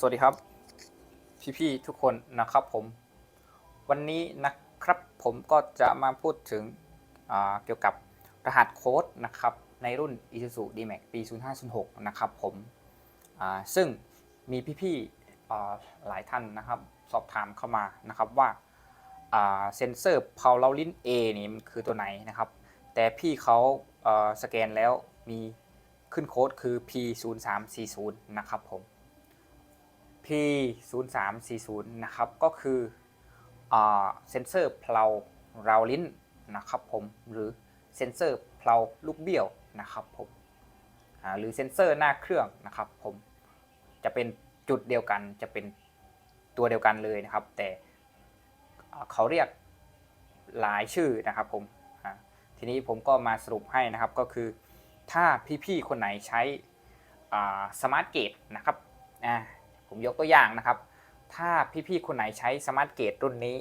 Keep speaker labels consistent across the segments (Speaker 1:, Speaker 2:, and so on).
Speaker 1: สวัสดีครับ พี่ๆทุกคนนะครับผม วันนี้นะครับผมก็จะมาพูดถึงเกี่ยวกับรหัสโค้ดนะครับในรุ่น Isuzu D-Max ปี 0506 นะครับผมซึ่งมีพี่ๆหลายท่านนะครับสอบถามเข้ามานะครับว่าเซนเซอร์ p o w e r l i n A นี่มันคือตัวไหนนะครับ แต่พี่เขาสแกนแล้วมีขึ้นโค้ดคือ P0340 นะครับผม P0340 นะครับก็คือเซนเซอร์เพลาราลิ้นนะครับผมหรือเซนเซอร์เพลาลูกเบี้ยวนะครับผมหรือเซนเซอร์หน้าเครื่องนะครับผมจะเป็นจุดเดียวกันจะเป็นตัวเดียวกันเลยนะครับ แต่เขาเรียกหลายชื่อนะครับผมทีนี้ผมก็มาสรุปให้นะครับก็คือถ้าพี่ๆคนไหนใช้สมาร์ทเกตนะครับ ผมยกตัวอย่างนะครับ ถ้าพี่ๆคนไหนใช้สมาร์ทเกตรุ่นนี้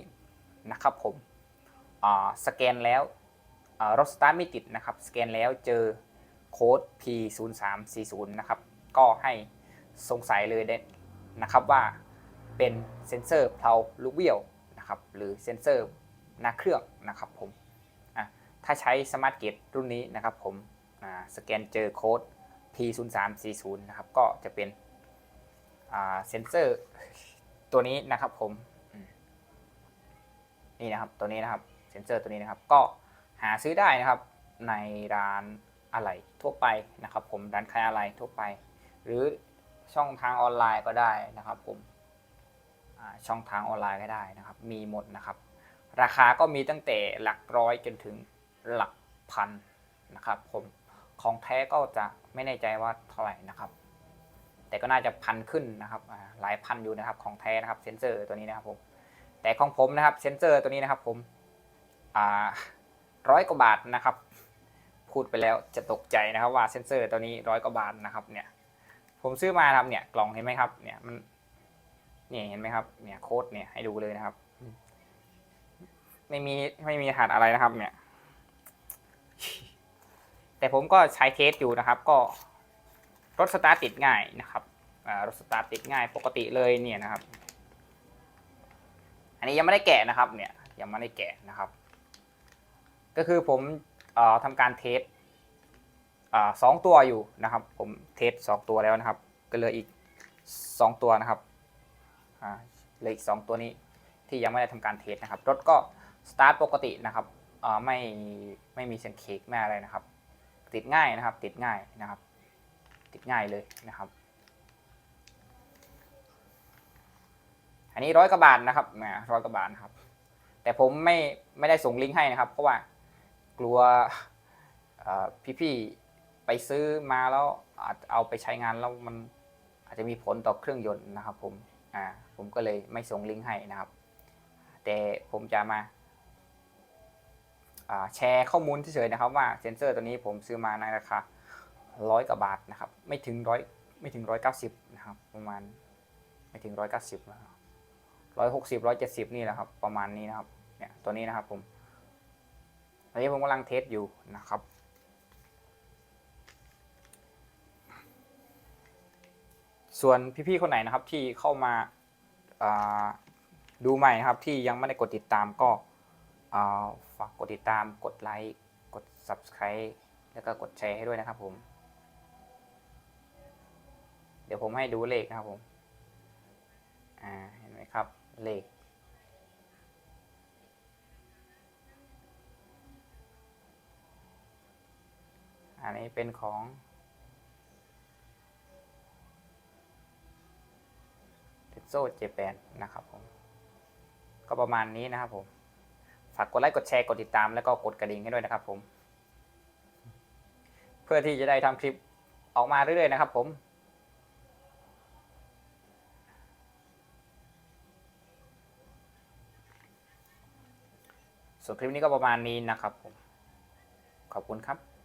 Speaker 1: นะครับผมสแกนแล้วรถสตาร์ทไม่ติดนะครับ สแกนแล้วเจอโค้ด P0340 นะครับ ก็ให้สงสัยเลยเด็นะครับว่าเป็นเซนเซอร์เพลาลูกเบี้ยวนะครับหรือเซนเซอร์หน้าเครื่องนะครับผมถ้าใช้สมาร์ทเกตรุ่นนี้นะครับผมสแกนเจอโค้ด P0340 นะครับก็จะเป็น เซนเซอร์ตัวนี้นะครับผมนี่นะครับตัวนี้นะครับเซนเซอร์ตัวนี้นะครับ ก็หาซื้อได้นะครับ ในร้านอะไหล่ทั่วไปนะครับ ผมร้านขายอะไหล่ทั่วไป หรือช่องทางออนไลน์ก็ได้นะครับผมช่องทางออนไลน์ก็ได้นะครับ มีหมดนะครับ ราคาก็มีตั้งแต่หลักร้อยจนถึงหลักพันนะครับ ผมของแท้ก็จะไม่แน่ใจว่าเท่าไหร่นะครับ แต่ก็น่าจะพันขึ้นนะครับหลายพันอยู่นะครับของแท้นะครับเซนเซอร์ตัวนี้นะครับผมแต่ของผมนะครับเซนเซอร์ตัวนี้นะครับผมร้อยกว่าบาทนะครับ พูดไปแล้วจะตกใจนะครับว่าเซนเซอร์ตัวนี้ร้อยกว่าบาทนะครับเนี่ยผมซื้อมาครับเนี่ยกล่องเห็นไหมครับเนี่ยมันเนี่ยเห็นไหมครับเนี่ยโค้ดเนี่ยให้ดูเลยนะครับ ไม่มีไม่มีรหัสอะไรนะครับเนี่ยแต่ผมก็ใช้เทสอยู่นะครับ ก็ รถสตาร์ทติดง่ายนะครับรถสตาร์ทติดง่ายปกติเลยเนี่ยนะครับ อันนี้ยังไม่ได้แกะนะครับเนี่ยยังไม่ได้แกะนะครับ ก็คือผมอ่อทำการเทสสองตัวอยู่นะครับ ผมเทสสองตัวแล้วนะครับ ก็เหลืออีกสองตัวนะครับเหลืออีกสองตัวนี้ที่ยังไม่ได้ทำการเทสนะครับ รถก็สตาร์ทปกตินะครับไม่ไม่มีเสียงเคกไม่อะไรนะครับ ติดง่ายนะครับ ติดง่ายนะครับ ติดง่ายเลยนะครับ อันนี้ร้อยกว่าบาทนะครับแหมร้อยกว่าบาทนะครับ แต่ผมไม่ไม่ได้ส่งลิงก์ให้นะครับ เพราะว่ากลัวเอ่พี่ๆไปซื้อมาแล้วอาจเอาไปใช้งานแล้วมันอาจจะมีผลต่อเครื่องยนต์นะครับ ผมอ่าผมก็เลยไม่ส่งลิงก์ให้นะครับ แต่ผมจะมาแชร์ข้อมูลเฉยๆนะครับว่าเซนเซอร์ตัวนี้ผมซื้อมาในราคา ร้อยกว่าบาทนะครับ ไม่ถึงร้อยไม่ถึงร้อยเก้าสิบนะครับ ประมาณไม่ถึงร้อยเก้าสิบร้อยหกสิบร้อยเจ็ดสิบนี่แหละครับประมาณนี้นะครับเนี่ยตัวนี้นะครับผมตอนนี้ผมกำลังเทสอยู่นะครับส่วนพี่ๆคนไหนนะครับที่เข้ามาาดูใหม่นะครับที่ยังไม่ได้กดติดตามก็ฝากกดติดตามกดไลค์กด subscribe แล้วก็กดแชร์ให้ด้วยนะครับผม เดี๋ยวผมให้ดูเลขนะครับผมอ่าเห็นไหมครับเลขอันนี้เป็นของเทสโซเจแปนนะครับผม ก็ประมาณนี้นะครับผม ฝากกดไลค์ กดแชร์ กดติดตาม แล้วก็กดกระดิ่งให้ด้วยนะครับผม เพื่อที่จะได้ทำคลิปออกมาเรื่อยๆนะครับผม ส่วนคลิปนี้ก็ประมาณนี้นะครับผม ขอบคุณครับ